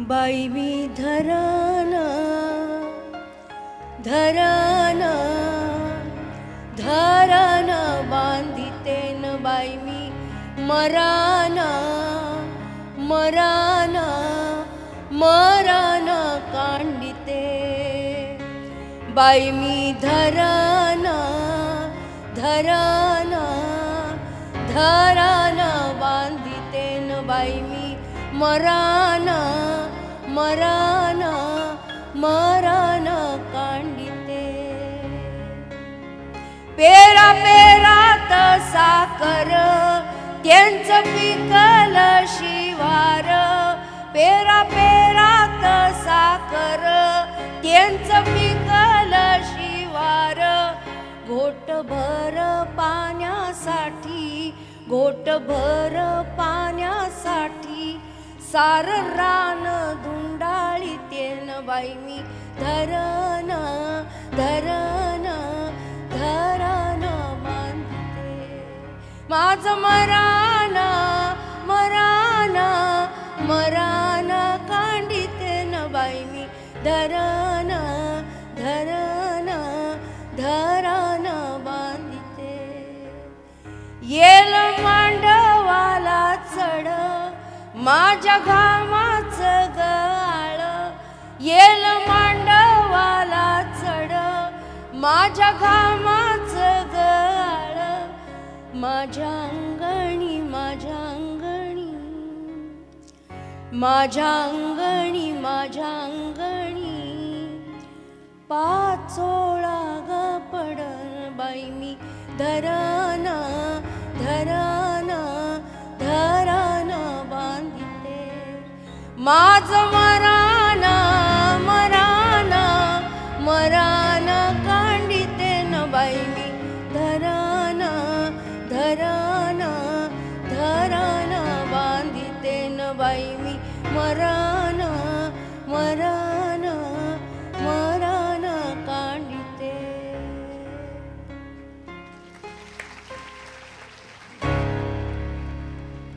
बाई मी धरण धरण धरण बांधितेन बाई मी मरान मरान मरान कांडिते बाई मी धरण धरण धरण बांधितेन बाई मी मरान मरान मरान कांडिते. पेरा पेरात साकर त्यांचं पिकल शिवार. पेरा पेरात साकर त्यांचं पिकल शिवार. घोटभर पाण्यासाठी घोटभर पाण्यासाठी सार रान तेन मी धरण धरण धरण मानते. माझ मरान मरान मरान कांडिते न बाई मी. धरण धरण धरण बांधिते. येल मांडवाला चढ माझ्या घामाचं गळ येल मांडवाला चढ माझ्या घामाच गाळ माझ्या अंगणी माझ्या अंगणी माझ्या अंगणी माझ्या अंगणी. पाचोळा ग पडन बाई मी धरण धरण धरण बांधिते. माझं வைமி மரானா மரா